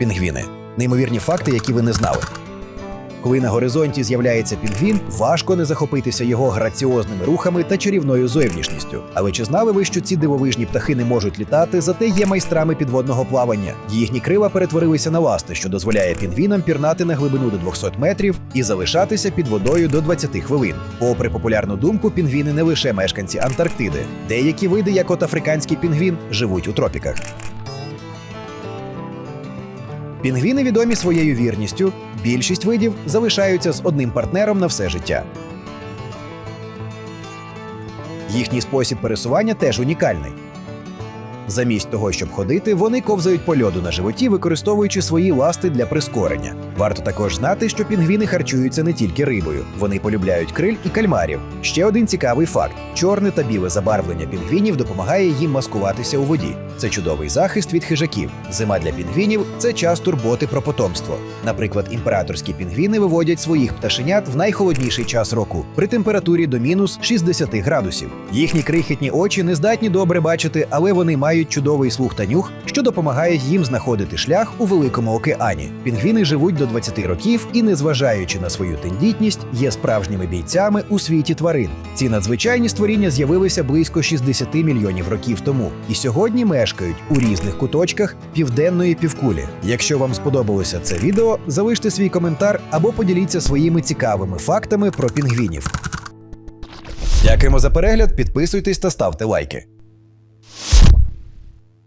Пінгвіни неймовірні факти, які ви не знали. Коли на горизонті з'являється пінгвін, важко не захопитися його граціозними рухами та чарівною зовнішністю. Але чи знали ви, що ці дивовижні птахи не можуть літати, зате є майстрами підводного плавання? Їхні крила перетворилися на ласти, що дозволяє пінгвінам пірнати на глибину до 200 метрів і залишатися під водою до 20 хвилин. Попри популярну думку, пінгвіни не лише мешканці Антарктиди. Деякі види, як от африканський пінгвін, живуть у тропіках. Пінгвіни відомі своєю вірністю. Більшість видів залишаються з одним партнером на все життя. Їхній спосіб пересування теж унікальний. Замість того, щоб ходити, вони ковзають по льоду на животі, використовуючи свої ласти для прискорення. Варто також знати, що пінгвіни харчуються не тільки рибою, вони полюбляють криль і кальмарів. Ще один цікавий факт: чорне та біле забарвлення пінгвінів допомагає їм маскуватися у воді. Це чудовий захист від хижаків. Зима для пінгвінів це час турботи про потомство. Наприклад, імператорські пінгвіни виводять своїх пташенят в найхолодніший час року при температурі до мінус 60 градусів. Їхні крихітні очі не здатні добре бачити, але вони мають чудовий слух та нюх, що допомагає їм знаходити шлях у великому океані. Пінгвіни живуть до 20 років і, незважаючи на свою тендітність, є справжніми бійцями у світі тварин. Ці надзвичайні створіння з'явилися близько 60 мільйонів років тому, і сьогодні мешкають у різних куточках південної півкулі. Якщо вам сподобалося це відео, залиште свій коментар або поділіться своїми цікавими фактами про пінгвінів. Дякуємо за перегляд, підписуйтесь та ставте лайки.